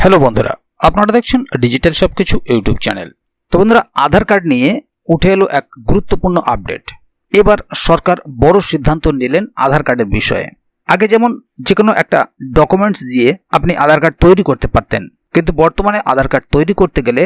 Hello বন্ধুরা, আপনারা দেখছেন ডিজিটাল সব কিছু ইউটিউব চ্যানেল তো বন্ধুরা, আধার কার্ড নিয়ে উঠে এলো এক গুরুত্বপূর্ণ আপডেট এবার সরকার বড় সিদ্ধান্ত নিলেন আধার কার্ডের বিষয়ে। আগে যেমন যে কোনো একটা ডকুমেন্টস দিয়ে আপনি আধার কার্ড তৈরি করতে পারতেন, কিন্তু বর্তমানে আধার কার্ড তৈরি করতে গেলে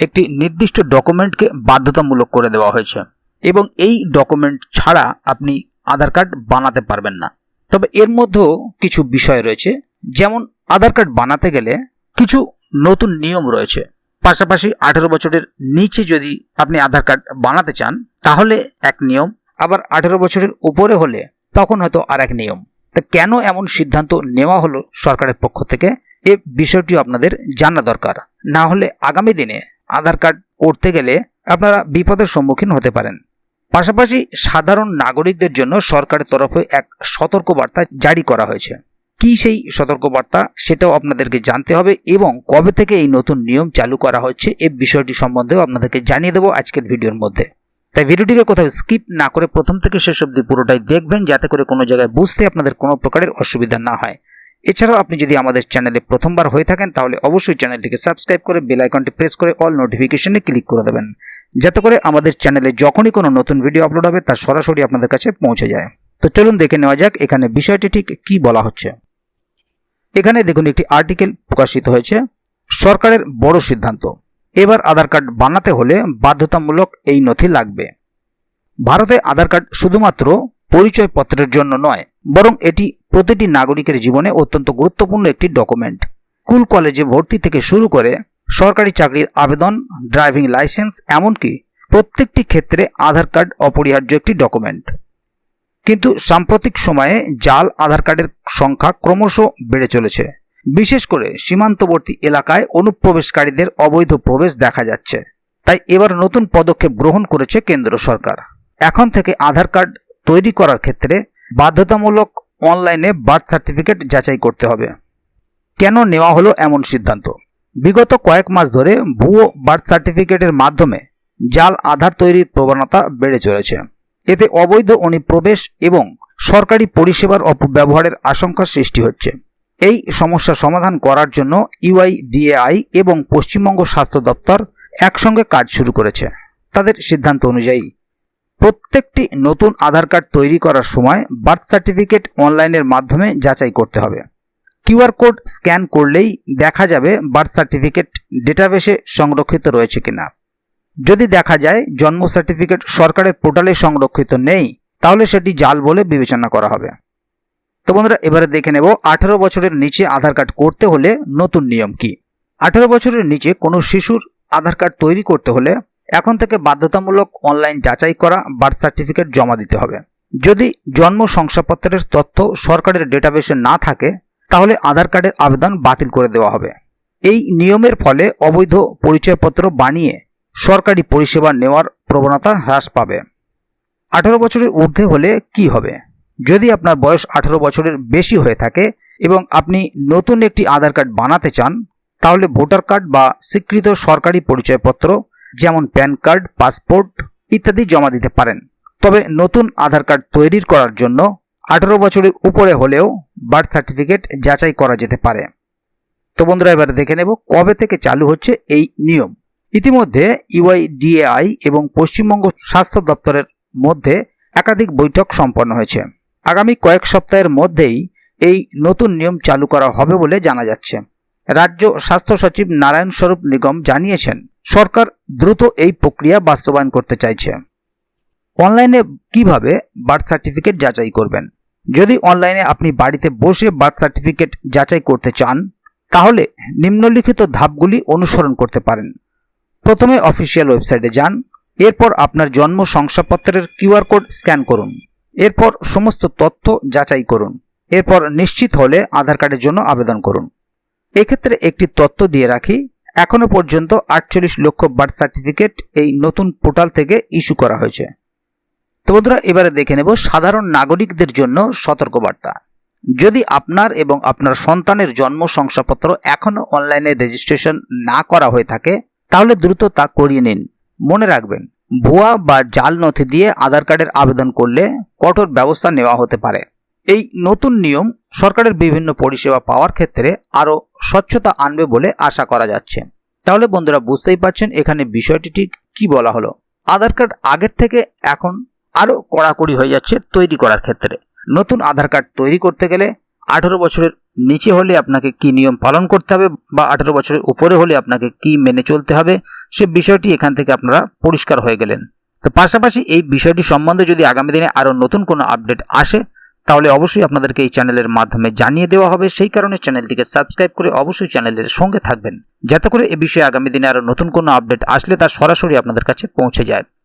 একটি নির্দিষ্ট ডকুমেন্টকে বাধ্যতামূলক করে দেওয়া হয়েছে। এবং এই ডকুমেন্ট ছাড়া আপনি আধার কার্ড বানাতে পারবেন না। তবে এর মধ্যেও কিছু বিষয় রয়েছে। যেমন, আধার কার্ড বানাতে গেলে কিছু নতুন নিয়ম রয়েছে। পাশাপাশি আঠেরো বছরের নিচে যদি আপনি আধার কার্ড বানাতে চান, তাহলে এক নিয়ম, আবার আঠেরো বছরের উপরে হলে তখন হয়তো আর এক নিয়ম। তা কেন এমন সিদ্ধান্ত নেওয়া হলো সরকারের পক্ষ থেকে, এ বিষয়টি আপনাদের জানা দরকার। না হলে আগামী দিনে আধার কার্ড করতে গেলে আপনারা বিপদের সম্মুখীন হতে পারেন। পাশাপাশি সাধারণ নাগরিকদের জন্য সরকারের তরফে এক সতর্কবার্তা জারি করা হয়েছে। কি সেই সতর্কবার্তা সেটাও আপনাদেরকে জানতে হবে এবং কবে থেকে এই নতুন নিয়ম চালু করা হচ্ছে এই বিষয়টি সম্বন্ধেও আপনাদেরকে জানিয়ে দেবো আজকের ভিডিওর মধ্যে। তাই ভিডিওটিকে কোথাও স্কিপ না করে প্রথম থেকে শেষ অবধি পুরোটাই দেখবেন যাতে করে কোনো জায়গায় বুঝতে আপনাদের কোনো প্রকারের অসুবিধা না হয়। এছাড়াও আপনি যদি আমাদের চ্যানেলে প্রথমবার হয়ে থাকেন তাহলে অবশ্যই চ্যানেলটিকে সাবস্ক্রাইব করে বেল আইকনটি প্রেস করে অল নোটিফিকেশনে ক্লিক করে দেবেন, যাতে করে আমাদের চ্যানেলে যখনই কোনো নতুন ভিডিও আপলোড হবে তা সরাসরি আপনাদের কাছে পৌঁছে যায়। তো চলুন দেখে নেওয়া যাক এখানে বিষয়টি ঠিক কি বলা হচ্ছে। এখানে দেখুন একটি আর্টিকেল প্রকাশিত হয়েছে, সরকারের বড় সিদ্ধান্ত। এবার আধার কার্ড বানাতে হলে বাধ্যতামূলক এই নথি লাগবে। ভারতে আধার কার্ড শুধুমাত্র পরিচয়পত্রের জন্য নয়, বরং এটি প্রতিটি নাগরিকের জীবনে অত্যন্ত গুরুত্বপূর্ণ একটি ডকুমেন্ট স্কুল কলেজে ভর্তি থেকে শুরু করে সরকারি চাকরির আবেদন ড্রাইভিং লাইসেন্স এমনকি প্রত্যেকটি ক্ষেত্রে আধার কার্ড অপরিহার্য একটি ডকুমেন্ট কিন্তু সাম্প্রতিক সময়ে জাল আধার কার্ডের সংখ্যা ক্রমশ বেড়ে চলেছে। বিশেষ করে সীমান্তবর্তী এলাকায় অনুপ্রবেশকারীদের অবৈধ প্রবেশ দেখা যাচ্ছে। তাই এবার নতুন পদক্ষেপ গ্রহণ করেছে কেন্দ্র সরকার। এখন থেকে আধার কার্ড তৈরি করার ক্ষেত্রে বাধ্যতামূলক অনলাইনে বার্থ সার্টিফিকেট যাচাই করতে হবে। কেন নেওয়া হলো এমন সিদ্ধান্ত? বিগত কয়েক মাস ধরে ভুয়ো বার্থ সার্টিফিকেটের মাধ্যমে জাল আধার তৈরির প্রবণতা বেড়ে চলেছে। এতে অবৈধ অনুপ্রবেশ এবং সরকারি পরিষেবার অপব্যবহারের আশঙ্কা সৃষ্টি হচ্ছে। এই সমস্যা সমাধান করার জন্য ইউআইডিএআই এবং পশ্চিমবঙ্গ স্বাস্থ্য দপ্তর একসঙ্গে কাজ শুরু করেছে। তাদের সিদ্ধান্ত অনুযায়ী, প্রত্যেকটি নতুন আধার কার্ড তৈরি করার সময় বার্থ সার্টিফিকেট অনলাইনের মাধ্যমে যাচাই করতে হবে। কিউআর কোড স্ক্যান করলেই দেখা যাবে বার্থ সার্টিফিকেট ডেটাবেসে সংরক্ষিত রয়েছে কিনা। যদি দেখা যায় জন্ম সার্টিফিকেট সরকারের পোর্টালে সংরক্ষিত নেই, তাহলে সেটি জাল বলে বিবেচনা করা হবে। তো বন্ধুরা, এবারে দেখে নেব, আঠারো বছরের নিচে আধার কার্ড করতে হলে নতুন নিয়ম কি? আঠারো বছরের নিচে কোনো শিশুর আধার কার্ড তৈরি করতে হলে এখন থেকে বাধ্যতামূলক অনলাইন যাচাই করা বার্থ সার্টিফিকেট জমা দিতে হবে। যদি জন্ম শংসাপত্রের তথ্য সরকারের ডেটাবেসে না থাকে, তাহলে আধার কার্ডের আবেদন বাতিল করে দেওয়া হবে। এই নিয়মের ফলে অবৈধ পরিচয়পত্র বানিয়ে সরকারি পরিষেবা নেওয়ার প্রবণতা হ্রাস পাবে। আঠারো বছরের ঊর্ধ্বে হলে কি হবে? যদি আপনার বয়স আঠারো বছরের বেশি হয়ে থাকে এবং আপনি নতুন একটি আধার কার্ড বানাতে চান, তাহলে ভোটার কার্ড বা স্বীকৃত সরকারি পরিচয়পত্র, যেমন প্যান কার্ড, পাসপোর্ট ইত্যাদি জমা দিতে পারেন। তবে নতুন আধার কার্ড তৈরি করার জন্য আঠারো বছরের উপরে হলেও বার্থ সার্টিফিকেট যাচাই করা যেতে পারে। তো বন্ধুরা, এবারে দেখে নেব কবে থেকে চালু হচ্ছে এই নিয়ম। ইতিমধ্যে ইউআইডিএআই এবং পশ্চিমবঙ্গ স্বাস্থ্য দপ্তরের মধ্যে একাধিক বৈঠক সম্পন্ন হয়েছে। আগামী কয়েক সপ্তাহের মধ্যেই এই নতুন নিয়ম চালু করা হবে বলে জানা যাচ্ছে। রাজ্য স্বাস্থ্য সচিব নারায়ণ স্বরূপ নিগম জানিয়েছেন, সরকার দ্রুত এই প্রক্রিয়া বাস্তবায়ন করতে চাইছে। অনলাইনে কীভাবে বার্থ সার্টিফিকেট যাচাই করবেন? যদি অনলাইনে আপনি বাড়িতে বসে বার্থ সার্টিফিকেট যাচাই করতে চান, তাহলে নিম্নলিখিত ধাপগুলি অনুসরণ করতে পারেন। প্রথমে অফিসিয়াল ওয়েবসাইটে যান, এরপর আপনার জন্ম শংসাপত্রের কিউআর কোড স্ক্যান করুন, এরপর সমস্ত তথ্য যাচাই করুন, এরপর নিশ্চিত হলে আধার কার্ডের জন্য আবেদন করুন। এক্ষেত্রে একটি তথ্য দিয়ে রাখি এখনও পর্যন্ত আটচল্লিশ লক্ষ বার্থ সার্টিফিকেট এই নতুন পোর্টাল থেকে ইস্যু করা হয়েছে। তো বন্ধুরা, এবারে দেখে নেব সাধারণ নাগরিকদের জন্য সতর্কবার্তা। যদি আপনার এবং আপনার সন্তানের জন্ম শংসাপত্র এখনও অনলাইনে রেজিস্ট্রেশন না করা হয়ে থাকে তাহলে দ্রুত তা করিয়ে নিন। মনে রাখবেন, ভুয়া বা জাল নথি দিয়ে আধার কার্ডের আবেদন করলে কঠোর ব্যবস্থা নেওয়া হতে পারে। এই নতুন নিয়ম সরকারের বিভিন্ন পরিষেবা পাওয়ার ক্ষেত্রে আরও স্বচ্ছতা আনবে বলে আশা করা যাচ্ছে। তাহলে বন্ধুরা বুঝতেই পারছেন এখানে বিষয়টি ঠিক কি বলা হলো। আধার কার্ড আগের থেকে এখন আরও কড়াকড়ি হয়ে যাচ্ছে তৈরি করার ক্ষেত্রে। নতুন আধার কার্ড তৈরি করতে গেলে আঠেরো বছরের নিচে হলে আপনাকে কি নিয়ম পালন করতে হবে বা আঠেরো বছরের উপরে হলে আপনাকে কি মেনে চলতে হবে, সে বিষয়টি এখান থেকে আপনারা পরিষ্কার হয়ে গেলেন। তো পাশাপাশি এই বিষয়টি সম্বন্ধে যদি আগামী দিনে আরও নতুন কোনো আপডেট আসে, তাহলে অবশ্যই আপনাদেরকে এই চ্যানেলের মাধ্যমে জানিয়ে দেওয়া হবে। সেই কারণে চ্যানেলটিকে সাবস্ক্রাইব করে অবশ্যই চ্যানেলের সঙ্গে থাকবেন, যাতে করে এ বিষয়ে আগামী দিনে আরও নতুন কোনো আপডেট আসলে তা সরাসরি আপনাদের কাছে পৌঁছে যায়।